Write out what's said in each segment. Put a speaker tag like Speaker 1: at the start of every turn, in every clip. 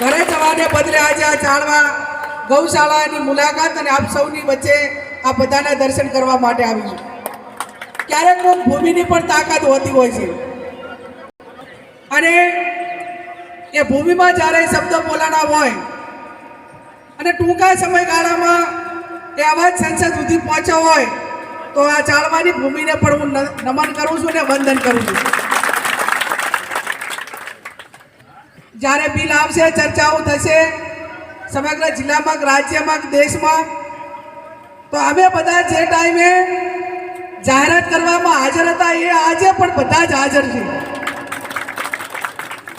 Speaker 1: ઘરે જવાને બદલે આજે આ ચાળવા ગૌશાળાની મુલાકાત અને આપ સૌની વચ્ચે આ બધાના દર્શન કરવા માટે આવી છું. ક્યારેક કોક ભૂમિની પણ તાકાત હોતી હોય છે. અને એ ભૂમિમાં જ્યારે શબ્દ બોલાના હોય અને ટૂંકા સમયગાળામાં એ અવાજ સંસદ સુધી પહોંચ્યો હોય, તો આ ચાલવાની ભૂમિને પણ હું નમન કરું છું અને વંદન કરું છું. જ્યારે બિલ આવશે, ચર્ચાઓ થશે સમગ્ર જિલ્લામાં રાજ્યમાં દેશમાં. તો અમે બધા જે ટાઈમે જાહેરાત કરવામાં હાજર હતા, એ આજે પણ બધા જ હાજર છે.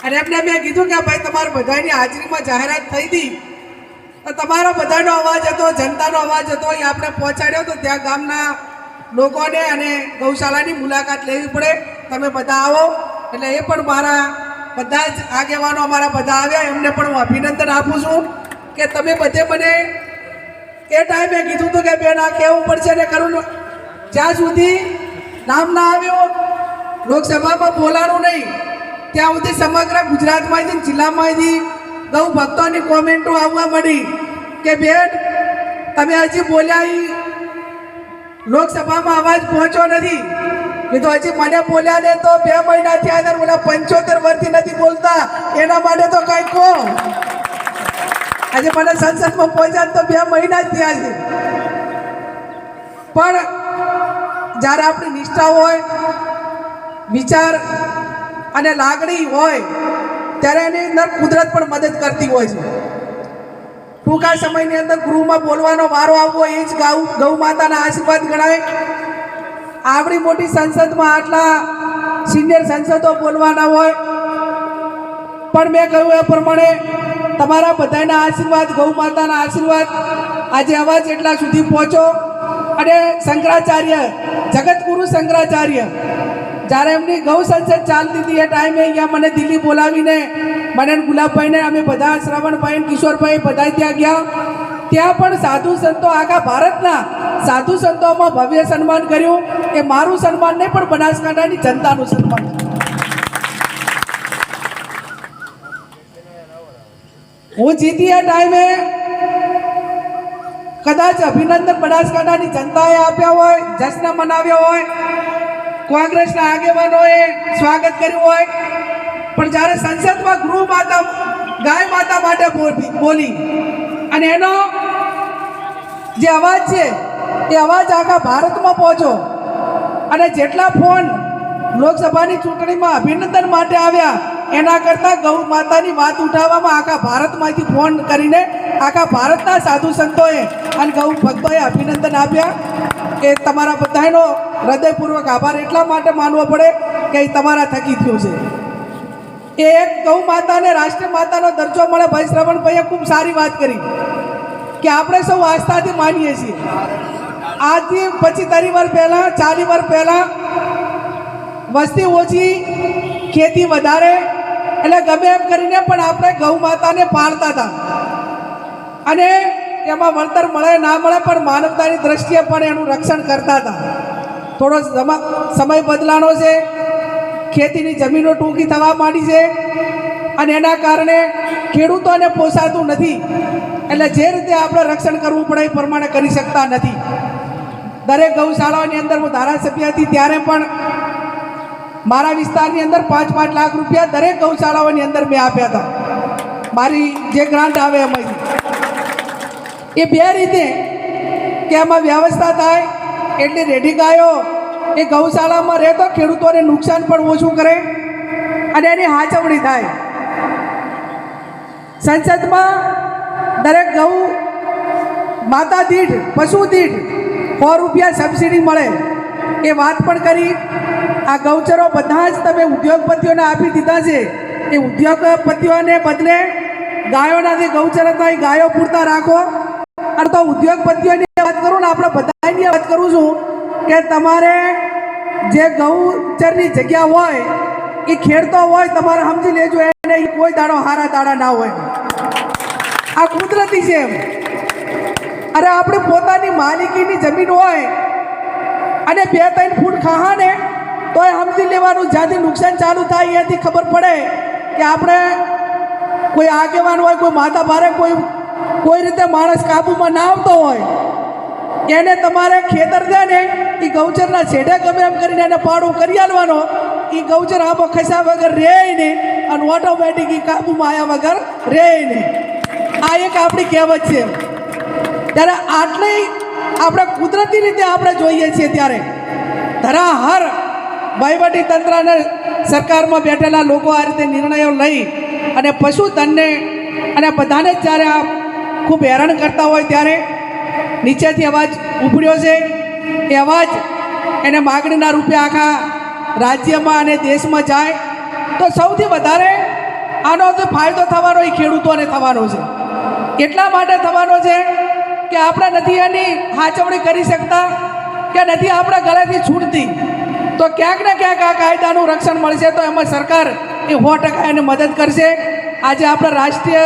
Speaker 1: અને એમને મેં કીધું કે ભાઈ, તમારા બધાની હાજરીમાં જાહેરાત થઈ હતી. તો તમારો બધાનો અવાજ હતો, જનતાનો અવાજ હતો, એ આપણે પહોંચાડ્યો તો ત્યાં ગામના લોકોને અને ગૌશાળાની મુલાકાત લેવી પડે. તમે બધા આવો. એટલે એ પણ મારા બધા જ આગેવાનો અમારા બધા આવ્યા. એમને પણ હું અભિનંદન આપું છું કે તમે બધે મને એ ટાઈમે કીધું હતું કે, બેન, આ કહેવું પડશે ને ખરું જ્યાં સુધી નામ ના આવ્યું, લોકસભામાં બોલાણું નહીં, ત્યાં સુધી સમગ્ર ગુજરાતમાંથી જિલ્લામાંથી ગૌ ભક્તોની કોમેન્ટો આવવા મળી કે, બેન, તમે હજી બોલ્યા લોકસભામાં અવાજ પહોંચ્યો નથી. કીધું હજી મને બોલ્યા ને તો બે મહિના થયા ને પંચોતેર વર્ષથી નથી બોલતા. એના માટે તો કઈ કહો. આજે મને સંસદમાં પહોંચ્યા તો બે મહિના જ થયા છે. પણ જ્યારે આપણી નિષ્ઠા હોય, વિચાર અને લાગણી હોય, ત્યારે એની અંદર કુદરત પણ મદદ કરતી હોય છે. ટૂંકા સમયની અંદર ગૃહમાં બોલવાનો વારો આવવો એ જ ગૌ ગૌ માતાના આશીર્વાદ ગણાય. આવડી મોટી સંસદમાં આટલા સિનિયર સંસદો બોલવાના હોય, પણ મેં કહ્યું એ પ્રમાણે તમારા બધાના આશીર્વાદ, ગૌ માતાના આશીર્વાદ આજે અવાજ એટલા સુધી પહોંચો. અને શંકરાચાર્ય, જગતગુરુ શંકરાચાર્ય, જ્યારે એમની ગૌ સંસદ ચાલતી હતી એ ટાઈમે અહીંયા મને દિલ્હી બોલાવીને મને ગુલાબભાઈને, અમે બધા શ્રવણભાઈ કિશોરભાઈ બધા ત્યાં ગયા. ત્યાં પણ સાધુ સંતો આખા ભારતના સાધુ સંતોમાં ભવ્ય સન્માન કર્યું એ મારું સન્માન નહીં પણ બનાસકાંઠાની જનતાનું સન્માન. હું જીતી આ ટાઈમે કદાચ અભિનંદન બનાસકાંઠાની જનતાએ આપ્યા હોય, જશ્ન મનાવ્યો હોય, કોંગ્રેસના આગેવાનોએ સ્વાગત કર્યું હોય, પણ જ્યારે સંસદમાં ગૃહ માતા ગાય માતા માટે બોલી- બોલી. અને એનો જે અવાજ છે એ અવાજ આખા ભારતમાં પહોંચ્યો. અને જેટલા ફોન લોકસભાની ચૂંટણીમાં અભિનંદન માટે આવ્યા, એના કરતાં ગૌ માતાની વાત ઉઠાવવામાં આખા ભારતમાંથી ફોન કરીને આખા ભારતના સાધુ સંતોએ અને ગૌ ભક્તોએ અભિનંદન આપ્યા કે તમારા બધાનો હૃદયપૂર્વક આભાર. એટલા માટે માનવો પડે કે એ તમારા થકી થયું છે. એ એક ગૌ માતાને રાષ્ટ્ર માતાનો દરજ્જો મળે. ભાઈ શ્રવણભાઈએ ખૂબ સારી વાત કરી કે આપણે સૌ આસ્થાથી માનીએ છીએ. આજથી પચીસ ત્રીસ વર્ષ પહેલાં ચાલીસ વર્ષ પહેલાં વસ્તી ઓછી, ખેતી વધારે, એટલે ગમે એમ કરીને પણ આપણે ગૌ માતાને પાળતા હતા. અને એમાં વળતર મળે, ના મળે પણ માનવતાની દ્રષ્ટિએ પણ એનું રક્ષણ કરતા હતા. થોડો સમા- સમય બદલાનો છે, ખેતીની જમીનો ટૂંકી થવા માંડી છે, અને એના કારણે ખેડૂતોને પોસાતું નથી. એટલે જે રીતે આપણે રક્ષણ કરવું પડે એ પ્રમાણે કરી શકતા નથી. દરેક ગૌશાળાઓની અંદર હું ધારાસભ્ય હતી ત્યારે પણ મારા વિસ્તારની અંદર પાંચ પાંચ લાખ રૂપિયા દરેક ગૌશાળાઓની અંદર મેં આપ્યા હતા. મારી જે ગ્રાન્ટ આવે એમાંથી. એ બે રીતે કે એમાં વ્યવસ્થા થાય, એટલી રેડી ગાયો, એ ગૌશાળામાં રહે તો ખેડૂતોને નુકસાન પણ ઓછું કરે, અને એની હાચવણી થાય. સંસદમાં દરેક ગૌ માતા દીઠ, પશુ દીઠ સો રૂપિયા સબસિડી મળે. એ વાત પણ કરી. આ ગૌચરો બધા જ તમે ઉદ્યોગપતિઓને આપી દીધા છે. એ ઉદ્યોગપતિઓને બદલે ગાયોનાથી ગૌચરતા એ ગાયો પૂરતા રાખો. અને તો ઉદ્યોગપતિઓની વાત કરું ને, આપણે બધાની વાત કરું છું કે તમારે જે ગૌચરની જગ્યા હોય, એ ખેડતો હોય, તમારે સમજી લેજો, એને કોઈ દાડો હારા દાડા ના હોય. આ કુદરતી છે એમ. અરે આપણે પોતાની માલિકીની જમીન હોય અને બે ત્રણ ફૂટ ખાહા ને તોય સમજી લેવાનું, જ્યાંથી નુકસાન ચાલુ થાય ત્યાંથી ખબર પડે કે આપણે કોઈ આગેવાન હોય, કોઈ માથા ભારે કોઈ કોઈ રીતે માણસ કાબૂમાં ના આવતો હોય. એને તમારે ખેતર છે ને એ ગૌચરના છેડે ગમે એમ કરીને એને પાડું કરી આલવાનો. એ ગૌચર આબો ખસ્યા વગર રહે નહીં અને ઓટોમેટિક એ કાબૂમાં આવ્યા વગર રહે નહીં આ એક આપણી કહેવત છે. ત્યારે આટલી આપણે કુદરતી રીતે આપણે જોઈએ છીએ ત્યારે ધરાહર વહીવટી તંત્ર અને સરકારમાં બેઠેલા લોકો આ રીતે નિર્ણયો લઈ અને પશુધનને અને બધાને જ્યારે આ ખૂબ હેરાન કરતા હોય ત્યારે નીચેથી અવાજ ઉપડ્યો છે. એ અવાજ એને માગણીના રૂપે આખા રાજ્યમાં અને દેશમાં જાય. તો સૌથી વધારે આનો ફાયદો થવાનો એ ખેડૂતોને થવાનો છે. એટલા માટે થવાનો છે કે આપણે નથી એની હાચવણી કરી શકતા? કે નથી આપણા ગળેથી છૂટતી? તો ક્યાંક ને ક્યાંક આ કાયદાનું રક્ષણ મળશે તો એમાં સરકાર એ સો ટકા એને મદદ કરશે. આજે આપણા રાષ્ટ્રીય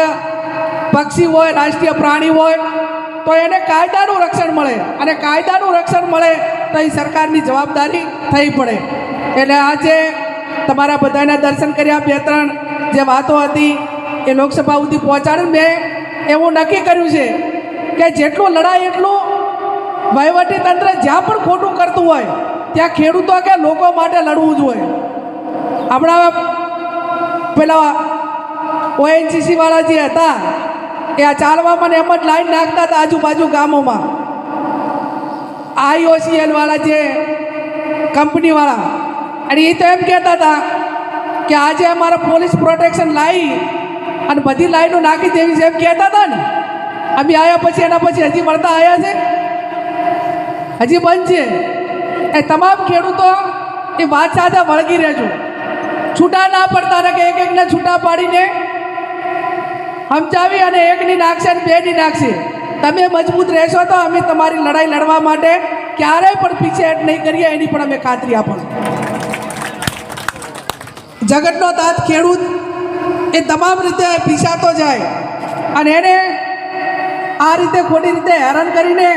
Speaker 1: પક્ષી હોય, રાષ્ટ્રીય પ્રાણી હોય, તો એને કાયદાનું રક્ષણ મળે. અને કાયદાનું રક્ષણ મળે તો એ સરકારની જવાબદારી થઈ પડે. એટલે આજે તમારા બધાના દર્શન કર્યા, બે ત્રણ જે વાતો હતી, એ લોકસભા સુધી પહોંચાડી મેં એવું નક્કી કર્યું છે કે જેટલું લડાય એટલું વહીવટી તંત્ર જ્યાં પણ ખોટું કરતું હોય, ત્યાં ખેડૂતો કે લોકો માટે લડવું જ હોય. આપણા પેલા ઓએનજીસી વાળા જે હતા, એ આ ચાલવામાં પણ એમ જ લાઈન નાખતા હતા આજુબાજુ ગામોમાં. આઈઓસીએલ વાળા જે કંપનીવાળા અને એ તો એમ કહેતા હતા કે આજે અમારે પોલીસ પ્રોટેક્શન લાવી અને બધી લાઈનો નાખી દેવી છે એમ કહેતા હતા ને. અમે આવ્યા પછી એના પછી હજી મળતા આવ્યા છે? હજી બંધ છે? એ તમામ ખેડૂતો એ વાત સાથે વળગી રહેજો. છૂટા ના પડતા ને કે એક એકને છૂટા પાડીને સમજાવી અને એકની નાખશે અને બેની નાખશે. તમે મજબૂત રહેશો તો અમે તમારી લડાઈ લડવા માટે ક્યારેય પણ પીછેહટ નહીં કરીએ, એની પણ અમે ખાતરી આપો જગતનો તાત ખેડૂત એ તમામ રીતે પીસાતો જાય. અને એને આ રીતે ખોટી રીતે હેરાન કરીને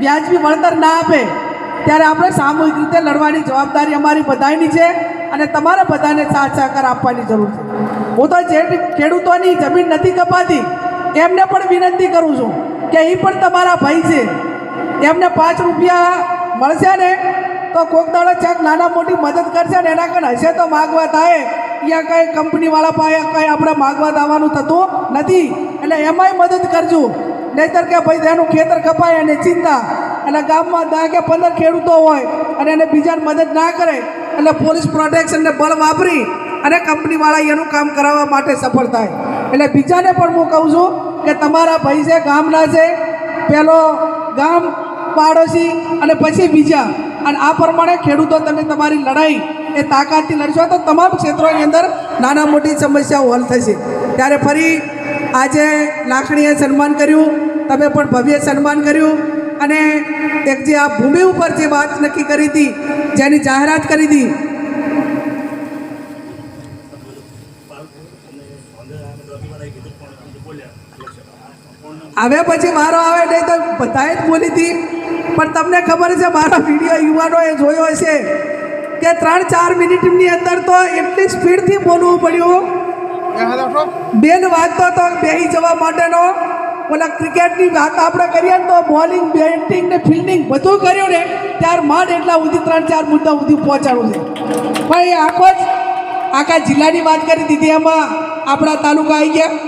Speaker 1: વ્યાજબી વળતર ના આપે, ત્યારે આપણે સામૂહિક રીતે લડવાની જવાબદારી અમારી બધાની છે અને તમારે બધાને સાથ સહકાર આપવાની જરૂર છે. હું તો જે ખેડૂતોની જમીન નથી કપાતી, એમને પણ વિનંતી કરું છું કે એ પણ તમારા ભાઈ છે. એમને પાંચ રૂપિયા મળશે ને, તો કોક દાડો ચેક નાના મોટી મદદ કરશે ને એના કારણે હશે તો માગવા થાય. યા કંઈ કંપનીવાળા પાસે કંઈ આપણે માગવા દાવાનું થતું નથી, એટલે એમાંય મદદ કરજો. નહીતર કે ભાઈ તેનું ખેતર કપાય અને ચિંતા. એટલે ગામમાં દસ કે પંદર ખેડૂતો હોય અને એને બીજાને મદદ ના કરે, એટલે પોલીસ પ્રોટેક્શનને બળ વાપરી અને કંપનીવાળા એનું કામ કરાવવા માટે સફળ થાય. એટલે બીજાને પણ હું કહું છું કે તમારા ભાઈ છે, ગામના છે, પેલો ગામ પાડોશી અને પછી બીજા. અને આ પ્રમાણે ખેડૂતો તમે તમારી લડાઈ એ તાકાતથી લડશો તો તમામ ક્ષેત્રોની અંદર નાના મોટી સમસ્યાઓ હલ થશે. ત્યારે ફરી આજે લાખણીએ સન્માન કર્યું, તમે પણ ભવ્ય સન્માન કર્યું. અને એક જે આ ભૂમિ ઉપર જે વાત નક્કી કરી હતી, જેની જાહેરાત કરી હતી હવે પછી મારો આવે નહીં તો બધાએ જ બોલી હતી. પણ તમને ખબર છે, મારો વીડિયો યુવાનોએ જોયો હશે કે ત્રણ ચાર મિનિટની અંદર તો એટલી સ્પીડથી બોલવું પડ્યું. બેન વાંચતો તો બેહી જવા માટેનો. ઓલા ક્રિકેટની વાત આપણે કરીએ તો બોલિંગ બેટિંગ ને ફિલ્ડિંગ બધું કર્યું ને, ત્યાર માંડ એટલા સુધી ત્રણ ચાર મુદ્દા સુધી પહોંચાડું છે. પણ એ આખો જ આખા જિલ્લાની વાત કરી દીધી, એમાં આપણા તાલુકા આવી ગયા.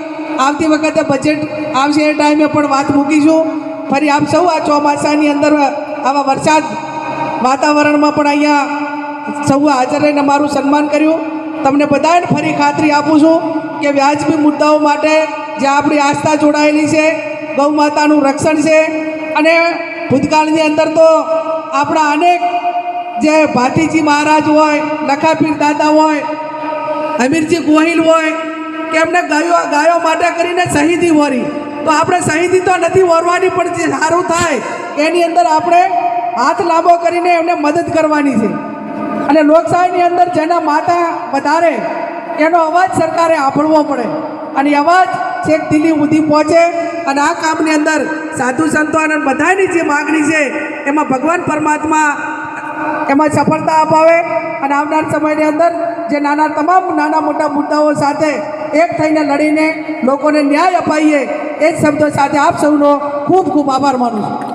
Speaker 1: આવતી વખતે બજેટ આવશે એ ટાઈમે પણ વાત મૂકીશું. ફરી આપ સૌ આ ચોમાસાની અંદર આવા વરસાદ વાતાવરણમાં પણ અહીંયા સૌ હાજર રહીને મારું સન્માન કર્યું. તમને બધાને ફરી ખાતરી આપું છું. કે વ્યાજબી મુદ્દાઓ માટે જે આપણી આસ્થા જોડાયેલી છે ગૌ માતાનું રક્ષણ છે, અને ભૂતકાળની અંદર તો આપણા અનેક જે ભાતીજી મહારાજ હોય લખાપીર દાદા હોય, અમીરજી ગોહિલ હોય, કે એમને ગાયો ગાયો માટે કરીને શહીદી વરી. તો આપણે શહીદી તો નથી વરવાની, પણ જે સારું થાય, એની અંદર આપણે હાથ લાંબો કરીને એમને મદદ કરવાની છે. અને લોકશાહીની અંદર જેના માતા વધારે એનો અવાજ સરકારે સાંભળવો પડે. અને અવાજ છેક દિલ્હી સુધી પહોંચે અને આ કામની અંદર સાધુ સંતો અને બધાની જે માગણી છે, એમાં ભગવાન પરમાત્મા એમાં સફળતા અપાવે. અને આવનાર સમયની અંદર જે નાના, તમામ નાના મોટા મુદ્દાઓ સાથે એક થઈને લડીને લોકોને ન્યાય અપાઈએ, એ જ શબ્દો સાથે આપ સૌનો ખૂબ ખૂબ આભાર માનું છું.